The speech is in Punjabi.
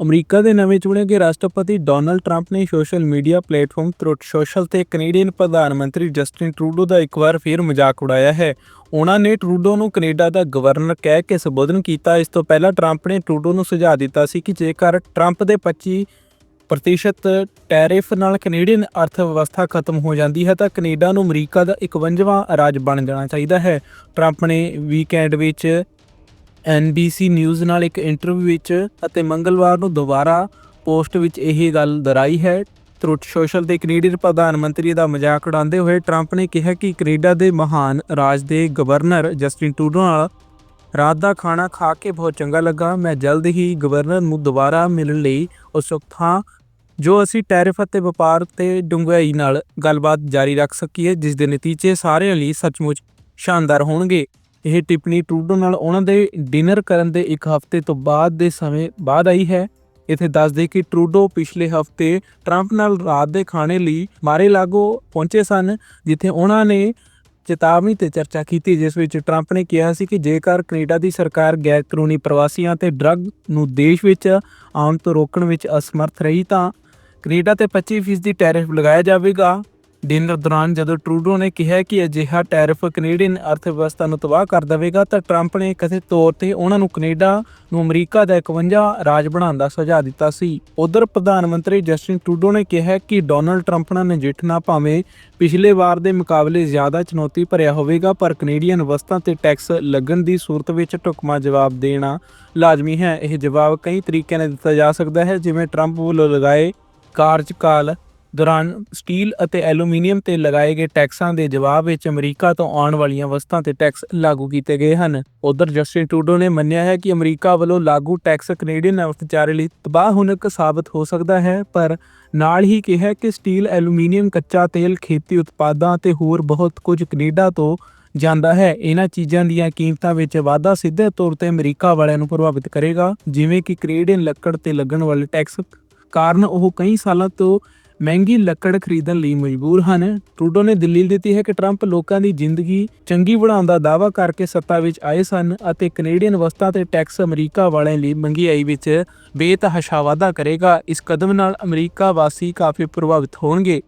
ਅਮਰੀਕਾ ਦੇ ਨਵੇਂ ਚੁਣੇ ਗਏ ਰਾਸ਼ਟਰਪਤੀ ਡੋਨਲਡ ਟਰੰਪ ਨੇ social media platform Truth Social ਤੇ ਕੈਨੇਡੀਅਨ ਪ੍ਰਧਾਨ ਮੰਤਰੀ ਜਸਟਿਨ ਟਰੂਡੋ ਦਾ ਇੱਕ ਵਾਰ ਫਿਰ ਮਜ਼ਾਕ ਉਡਾਇਆ ਹੈ। ਉਹਨਾਂ ਨੇ ਟਰੂਡੋ ਨੂੰ ਕੈਨੇਡਾ ਦਾ ਗਵਰਨਰ ਕਹਿ ਕੇ ਸੰਬੋਧਨ ਕੀਤਾ। ਇਸ ਤੋਂ ਪਹਿਲਾਂ ਟਰੰਪ ਨੇ ਟਰੂਡੋ ਨੂੰ ਸੁਝਾਅ ਦਿੱਤਾ ਸੀ ਕਿ ਜੇਕਰ ਟਰੰਪ ਦੇ 25 ਪ੍ਰਤੀਸ਼ਤ ਟੈਰਿਫ ਨਾਲ ਕੈਨੇਡੀਅਨ ਅਰਥ ਵਿਵਸਥਾ ਖਤਮ ਹੋ ਜਾਂਦੀ ਹੈ, ਤਾਂ ਕੈਨੇਡਾ ਨੂੰ ਅਮਰੀਕਾ ਦਾ 51ਵਾਂ ਰਾਜ ਬਣ ਜਾਣਾ ਚਾਹੀਦਾ ਹੈ। ਟਰੰਪ ਨੇ ਵੀਕਐਂਡ ਵਿੱਚ NBC ਨਿਊਜ਼ ਨਾਲ ਇੱਕ ਇੰਟਰਵਿਊ ਵਿੱਚ ਅਤੇ ਮੰਗਲਵਾਰ ਨੂੰ ਦੁਬਾਰਾ ਪੋਸਟ ਵਿੱਚ ਇਹ ਗੱਲ ਦੁਹਰਾਈ ਹੈ। ਟਰੂਥ ਸੋਸ਼ਲ ਦੇ ਕੈਨੇਡੀਅਨ ਪ੍ਰਧਾਨ ਮੰਤਰੀ ਦਾ ਮਜ਼ਾਕ ਉਡਾਉਂਦੇ ਹੋਏ ਟਰੰਪ ਨੇ ਕਿਹਾ ਕਿ ਕੈਨੇਡਾ ਦੇ ਮਹਾਨ ਰਾਜ ਦੇ ਗਵਰਨਰ ਜਸਟਿਨ ਟਰੂਡੋ ਨਾਲ ਰਾਤ ਦਾ ਖਾਣਾ ਖਾ ਕੇ ਬਹੁਤ ਚੰਗਾ ਲੱਗਾ। ਮੈਂ ਜਲਦ ਹੀ ਗਵਰਨਰ ਨੂੰ ਦੁਬਾਰਾ ਮਿਲਣ ਲਈ ਉਤਸੁਕ ਹਾਂ। ਜੋ ਅਸੀਂ ਟੈਰਿਫ ਅਤੇ ਵਪਾਰ ਤੇ ਡੂੰਘਾਈ ਨਾਲ ਗੱਲਬਾਤ ਜਾਰੀ ਰੱਖ ਸਕੀਏ, ਜਿਸ ਦੇ ਨਤੀਜੇ ਸਾਰਿਆਂ ਲਈ ਸੱਚਮੁੱਚ ਸ਼ਾਨਦਾਰ ਹੋਣਗੇ। ਇਹ ਟਿੱਪਣੀ ਟਰੂਡੋ ਨਾਲ ਉਹਨਾਂ ਦੇ ਡਿਨਰ ਕਰਨ ਦੇ ਇੱਕ ਹਫ਼ਤੇ ਤੋਂ ਬਾਅਦ ਦੇ ਸਮੇਂ ਬਾਅਦ ਆਈ ਹੈ। ਇਥੇ ਦੱਸ ਦੇ ਕਿ ਟਰੂਡੋ ਪਿਛਲੇ ਹਫ਼ਤੇ ਟਰੰਪ ਨਾਲ ਰਾਤ ਦੇ ਖਾਣੇ ਲਈ ਮਾਰੇ ਲਾਗੋ ਪਹੁੰਚੇ ਸਨ, ਜਿੱਥੇ ਉਹਨਾਂ ਨੇ ਚੇਤਾਵਨੀ ਤੇ ਚਰਚਾ ਕੀਤੀ, ਜਿਸ ਵਿੱਚ ਟਰੰਪ ਨੇ ਕਿਹਾ ਸੀ ਕਿ ਜੇਕਰ ਕੈਨੇਡਾ ਦੀ ਸਰਕਾਰ ਗੈਰ ਕਾਨੂੰਨੀ ਪ੍ਰਵਾਸੀਆਂ ਤੇ ਡਰੱਗ ਨੂੰ ਦੇਸ਼ ਵਿੱਚ ਆਉਣ ਤੋਂ ਰੋਕਣ ਵਿੱਚ ਅਸਮਰਥ ਰਹੀ ਤਾਂ ਕੈਨੇਡਾ ਤੇ 25% ਦੀ ਟੈਰਿਫ ਲਗਾਇਆ ਜਾਵੇਗਾ। ਡਿਨਰ ਦੌਰਾਨ ਜਦੋਂ ਟਰੂਡੋ ਨੇ ਕਿਹਾ ਕਿ ਅਜਿਹਾ ਟੈਰਿਫ ਕੈਨੇਡੀਅਨ ਅਰਥਵਿਵਸਥਾ ਨੂੰ ਤਬਾਹ ਕਰ ਦੇਵੇਗਾ, ਤਾਂ ਟਰੰਪ ਨੇ ਕਥਿਤ ਤੌਰ ਤੇ ਉਹਨਾਂ ਨੂੰ ਕੈਨੇਡਾ ਨੂੰ ਅਮਰੀਕਾ ਦਾ 51 ਰਾਜ ਬਣਾਉਣ ਦਾ ਸੁਝਾਅ ਦਿੱਤਾ ਸੀ। ਉਧਰ ਪ੍ਰਧਾਨ ਮੰਤਰੀ ਜਸਟਿਨ ਟਰੂਡੋ ਨੇ ਕਿਹਾ ਕਿ ਡੋਨਲਡ ਟਰੰਪ ਨਾਲ ਨਜਿੱਠਣਾ ਭਾਵੇਂ ਪਿਛਲੇ ਵਾਰ ਦੇ ਮੁਕਾਬਲੇ ਜ਼ਿਆਦਾ ਚੁਣੌਤੀ ਭਰਿਆ ਹੋਵੇਗਾ, ਪਰ ਕੈਨੇਡੀਅਨ ਵਸਤਾਂ ਤੇ ਟੈਕਸ ਲੱਗਣ ਦੀ ਸੂਰਤ ਵਿੱਚ ਢੁਕਵਾਂ ਜਵਾਬ ਦੇਣਾ ਲਾਜ਼ਮੀ ਹੈ। ਇਹ ਜਵਾਬ ਕਈ ਤਰੀਕਿਆਂ ਨਾਲ ਦਿੱਤਾ ਜਾ ਸਕਦਾ ਹੈ, ਜਿਵੇਂ ਟਰੰਪ ਵੱਲੋਂ ਲਗਾਏ ਕਾਰਜਕਾਲ ਦੌਰਾਨ ਸਟੀਲ ਅਤੇ ਐਲੂਮੀਨੀਅਮ ਤੇ ਲਗਾਏ ਗਏ ਟੈਕਸਾਂ ਦੇ ਜਵਾਬ ਵਿੱਚ ਅਮਰੀਕਾ ਤੋਂ ਆਉਣ ਵਾਲੀਆਂ ਵਸਤਾਂ ਤੇ ਟੈਕਸ ਲਾਗੂ ਕੀਤੇ ਗਏ ਹਨ। ਉਧਰ ਜਸਟਿਨ ਟਰੂਡੋ ਨੇ ਮੰਨਿਆ ਹੈ ਕਿ ਅਮਰੀਕਾ ਵੱਲੋਂ ਲਾਗੂ ਟੈਕਸ ਕੈਨੇਡੀਅਨ ਅਰਥਚਾਰੇ ਲਈ ਤਬਾਹਜਨਕ ਸਾਬਤ ਹੋ ਸਕਦਾ ਹੈ, ਪਰ ਨਾਲ ਹੀ ਕਿਹਾ ਕਿ ਸਟੀਲ, ਐਲੂਮੀਨੀਅਮ, ਕੱਚਾ ਤੇਲ, ਖੇਤੀ ਉਤਪਾਦਾਂ ਅਤੇ ਹੋਰ ਬਹੁਤ ਕੁਝ ਕੈਨੇਡਾ ਤੋਂ ਜਾਂਦਾ ਹੈ। ਇਹਨਾਂ ਚੀਜ਼ਾਂ ਦੀਆਂ ਕੀਮਤਾਂ ਵਿੱਚ ਵਾਧਾ ਸਿੱਧੇ ਤੌਰ ਤੇ ਅਮਰੀਕਾ ਵਾਲਿਆਂ ਨੂੰ ਪ੍ਰਭਾਵਿਤ ਕਰੇਗਾ, ਜਿਵੇਂ ਕਿ ਕੈਨੇਡੀਅਨ ਲੱਕੜ ਤੇ ਲੱਗਣ ਵਾਲੇ ਟੈਕਸ ਕਾਰਨ ਉਹ ਕਈ ਸਾਲਾਂ ਤੋਂ ਮਹਿੰਗੀ ਲੱਕੜ ਖਰੀਦਣ ਲਈ ਮਜਬੂਰ ਹਨ। ਟਰੂਡੋ ਨੇ ਦਲੀਲ ਦਿੱਤੀ ਹੈ ਕਿ ਟਰੰਪ ਲੋਕਾਂ ਦੀ ਜ਼ਿੰਦਗੀ ਚੰਗੀ ਬਣਾਉਣ ਦਾ ਦਾਅਵਾ ਕਰਕੇ ਸੱਤਾ ਵਿੱਚ ਆਏ ਸਨ ਅਤੇ ਕੈਨੇਡੀਅਨ ਵਸਤਾਂ ਤੇ ਟੈਕਸ ਅਮਰੀਕਾ ਵਾਲਿਆਂ ਲਈ ਮਹਿੰਗਾਈ ਵਿੱਚ ਬੇਤਹਾਸ਼ਾ ਵਾਧਾ ਕਰੇਗਾ। ਇਸ ਕਦਮ ਨਾਲ ਅਮਰੀਕਾ ਵਾਸੀ ਕਾਫੀ ਪ੍ਰਭਾਵਿਤ ਹੋਣਗੇ।